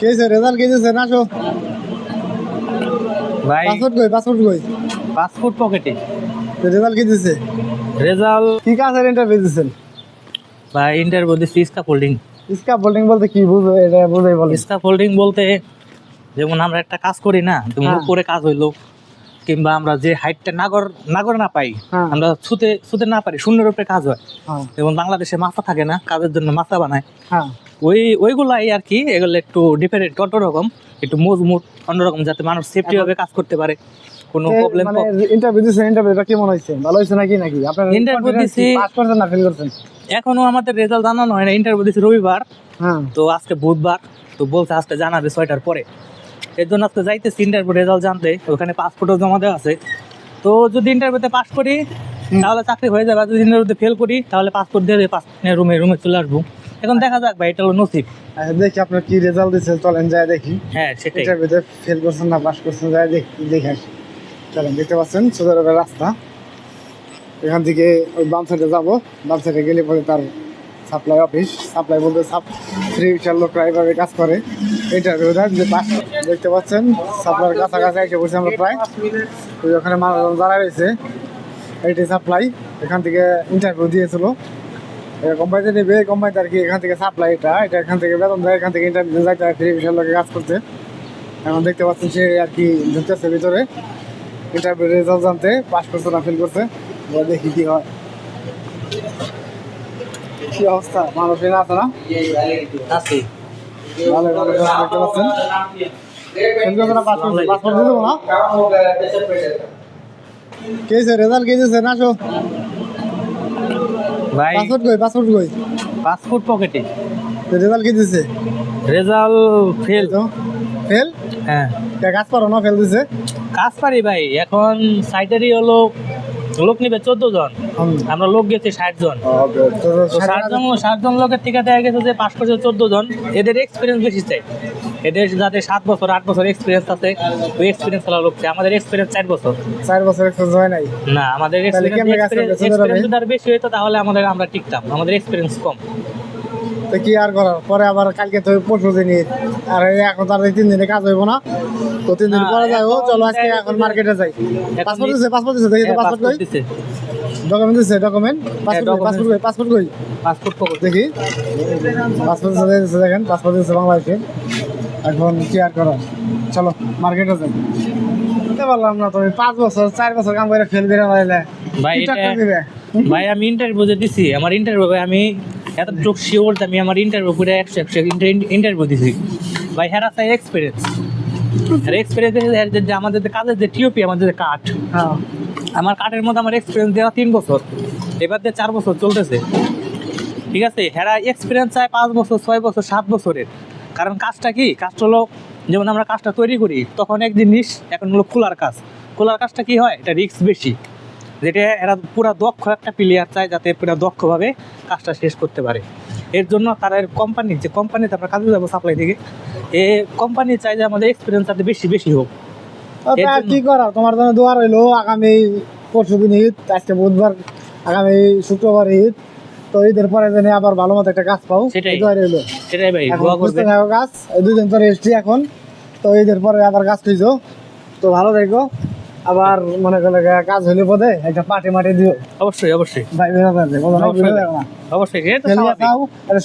কেছে রেজাল্ট কেছে না আসো ভাই পাসপোর্ট কই পাসপোর্ট কই? পাসপোর্ট পকেটে রেজাল্ট কি দিছে রেজাল্ট কি কাজের ইন্টারভিউ দিছেন? ভাই ইন্টারভিউ দিচ্ছি স্কাপ হোল্ডিং ইসকা বোল্ডিং বলতে কি বুঝো এটা বুঝাই বলে হোল্ডিং বলতে যেমন আমরা একটা কাজ করি না যেমন হ্যাঁ। উপরে কাজ হইল কিংবা আমরা যে হাইটটা নাগর নাগর না পাই হ্যাঁ। আমরা ছুতে ছুতে না পারি শূন্যের উপরে কাজ হয়। হ্যাঁ। যেমন বাংলাদেশে মাথা থাকে না কাজের জন্য মাথা বানায়। হ্যাঁ। ওই ওইগুলাই আর কি এগুলো একটু ডিফারেন্ট অন্যরকম একটু মজবুত অন্যরকম যাতে মানুষ সেফটি ভাবে কাজ করতে পারে। কোনো প্রবলেম মানে ইন্টারভিউ দিছেন ইন্টারভিউটা কেমন হয়েছে ভালো হয়েছে নাকি নাকি? আপনার Interview দিছি। পাস করছেন না ফেল করছেন? এখনও আমাদের রেজাল্ট জানানো হয় না ইন্টারভিউ দিচ্ছি রবিবার। হ্যাঁ। তো আজকে বুধবার তো বলছে আজকে জানাবে ছয়টার পরে। এর জন্য আজকে যাইতেছি ইন্টারভিউ রেজাল্ট জানতে। ওখানে পাসপোর্টও জমা দেওয়া আছে। তো যদি ইন্টারভিউতে পাস করি তাহলে চাকরি হয়ে যাবে। যদি ইন্টারভিউতে ফেল করি তাহলে পাসপোর্ট দিয়ে পাস রুমে রুমে চলে আসব। এখন দেখা যাক ভাই এটা হলো নসিব। আচ্ছা, দেখি আপনার কি রেজাল্ট দিছে চলেন যায় দেখি। হ্যাঁ সেটাই। ইন্টারভিউতে ফেল করছেন না পাস করছেন যায় দেখি দেখে আসি। চলেন দেখতে পাচ্ছেন আরবের রাস্তা। এখান থেকে ওই বাম সাইডে যাব। বাম সাইডে গেলে পরে তার সাপ্লাই অফিস সাপ্লাই বলতে সাপ থ্রি চার লোকরা এইভাবে কাজ করে। ইন্টারভিউ দেয় যে দেখতে পাচ্ছেন সাপ্লাইয়ের কাছাকাছি এসে বসে আমরা প্রায়। ওই ওখানে মানুষজন দাঁড়ায় রয়েছে। এইটি সাপ্লাই এখান থেকে ইন্টারভিউ দিয়েছিল। কোম্পানিতে নেবে কোম্পানিতে আর কি এখান থেকে সাপ্লাই এটা এটা এখান থেকে বেতন দেয় এখান থেকে ইন্টারভিউ যাইতে হয় ফ্রি বিশাল লোকে কাজ করতে এখন দেখতে পাচ্ছেন সে আর কি ঢুকতেছে ভিতরে ইন্টারভিউ রেজাল্ট জানতে পাস করছে না ফেল করছে এবার দেখি কি হয় কি অবস্থা মানুষ এখানে আছে না আছি ভালো ভালো দেখতে পাচ্ছেন ফেল করছে না পাস করছে পাস করতে দেবো না কেছে রেজাল্ট কেছে না আসো ভাই পাসপোর্ট কই পাসপোর্ট কই? পাসপোর্ট পকেটে। রেজাল্ট কি দিছে? Result fail. তো ফেল? হ্যাঁ। কাজ পারো না ফেল দিছে? কাজ পারি ভাই এখন সাইটারি হলো লোক নিবে চোদ্দ জন। আমরা লোক গেছি ষাট জন। ষাট জন ষাট জন লোকের টিকা দেখা গেছে যে পাস করছে চোদ্দ জন। এদের এক্সপিরিয়েন্স বেশি চাই। এদের যাতে সাত বছর আট বছর এক্সপিরিয়েন্স আছে ওই এক্সপিরিয়েন্স খেলা লোক চাই। আমাদের এক্সপিরিয়েন্স চার বছর। চার বছর হয় নাই? না আমাদের এক্সপিরিয়েন্স যদি আরও বেশি হতো তাহলে আমাদের আমরা টিকতাম। আমাদের এক্সপিরিয়েন্স কম। তো কি আর করার? পরে আবার কালকে তো পরশু দিন আর এখন তার তিন দিনে কাজ হইব না। তো তিন দিন পরে যাই ও চলো আজকে এখন মার্কেটে যাই। পাসপোর্ট দিছে পাসপোর্ট দিছে দেখি তো হ্যাঁ, পাসপোর্ট কই? দিছে। ডকুমেন্ট দিছে ডকুমেন্ট পাসপোর্ট পাসপোর্ট কই? পাসপোর্ট কই? পাসপোর্ট পকেট দেখি। পাসপোর্ট দিছে দিছে দেখেন পাসপোর্ট দিছে বাংলাদেশে। এখন কি আর করার চলো মার্কেটে যাই। পারলাম না তুমি পাঁচ বছর চার বছর কাম করে ফেল করে পাইলে ভাই ভাই আমি ইন্টারভিউ যে দিছি আমার ইন্টারভিউ আমি এতটুকু শিওর যে আমি আমার ইন্টারভিউ করে একশো একশো ইন্টারভিউ দিছি। ভাই হ্যাঁ চাই এক্সপিরিয়েন্স আর এক্সপিরিয়েন্স যে আমাদের কাজের যে টিওপি আমাদের যে কাঠ। হ্যাঁ। আমার কাঠের মধ্যে আমার এক্সপিরিয়েন্স দেওয়া তিন বছর। এবার দিয়ে চার বছর চলতেছে। ঠিক আছে? হেরা এক্সপিরিয়েন্স চায় পাঁচ বছর, ছয় বছর, সাত বছরের। কারণ কাজটা কি? কাজটা হলো, যেমন আমরা কাজটা তৈরি করি, তখন এক জিনিস এখন হলো খোলার কাজ। খোলার কাজটা কি হয়? এটা রিস্ক বেশি। যেটা এরা পুরো দক্ষ একটা প্লেয়ার চায় যাতে পুরো দক্ষভাবে কাজটা শেষ করতে পারে। এর জন্য তারা কোম্পানি যে কোম্পানিতে আমরা কাজে যাব সাপ্লাই থেকে এ কোম্পানি চাই যে আমাদের এক্সপিরিয়েন্স যাতে বেশি বেশি হোক। আর কি করার তোমার জন্য দোয়া রইল আগামী পরশু দিন ঈদ আজকে বুধবার আগামী শুক্রবার ঈদ তো ঈদের পরে যেন আবার ভালো মতো একটা কাজ পাও সেটাই। দোয়া রইল। সেটাই ভাই দোয়া থাকো দুদিন তো রেস্টই এখন তো ঈদের পরে আবার গাছ খুঁজো তো ভালো থেকো। আবার মনে করলে কাজ হলে পদে একটা পাটি মাটি দিও। অবশ্যই অবশ্যই। ভাই অবশ্যই।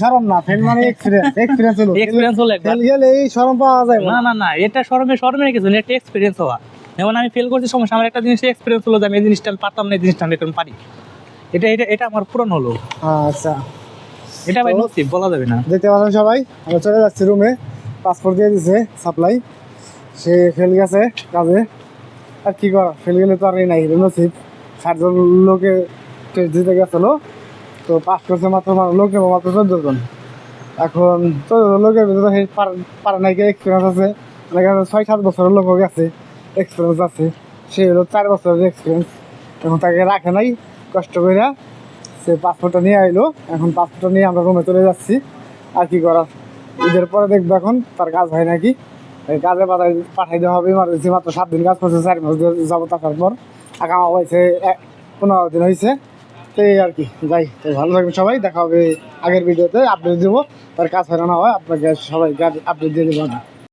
শরম না। ফেল মানে এক্সপিরিয়েন্স এক্সপিরিয়েন্স হলো। এক্সপিরিয়েন্স হলো একবার। ফেল গেলে এই শরম পাওয়া যায় না। না না এটা শরমে শরমের কিছু না এটা এক্সপিরিয়েন্স হওয়া। যেমন আমি ফেল করছি সমস্যা আমার একটা জিনিস এক্সপিরিয়েন্স হলো যে আমি এই জিনিসটা আমি পারতাম না এই জিনিসটা আমি এখন পারি। এটা এটা এটা আমার পূরণ হলো। আচ্ছা। এটা ভাই নসিব বলা যাবে না। দেখতে পাচ্ছেন সবাই? আমরা চলে যাচ্ছি রুমে পাসপোর্ট দিয়ে দিছে সাপ্লাই সে ফেল গেছে কাজে। আর কি করা? ফেল গেলে তো আর এই নাই নসিব ষাটজন লোকে টেস্ট দিতে গেছিল, তো পাস করছে মাত্র লোক মাত্র চোদ্দ জন এখন চোদ্দজন লোকের ভিতরে সেই পার- নাই এক্সপিরিয়েন্স আছে। অনেকে আছে ছয় সাত বছরের লোক গেছে এক্সপিরিয়েন্স আছে। সে হলো চার বছরের এক্সপিরিয়েন্স এখন তাকে রাখে নাই, কষ্ট করে সে পাসপোর্টটা নিয়ে আইলো। এখন পাসপোর্টটা নিয়ে আমরা রুমে চলে যাচ্ছি। আর কি করার ঈদের পরে দেখব এখন, তার কাজ হয় নাকি। কাজে পাঠাই পাঠাই দেওয়া হবে ইমার্জেন্সি মাত্র সাত দিন কাজ করছে, চার মাস যাব থাকার পর। আগামা হয়েছে পনেরো দিন হয়েছে। তো এই আর কি, যাই ভালো থাকবেন সবাই, দেখা হবে আগের ভিডিওতে আপডেট দেবো। তার কাজ ফেরানো হয়, আপনাকে সবাই আপডেট দিয়ে দেবো।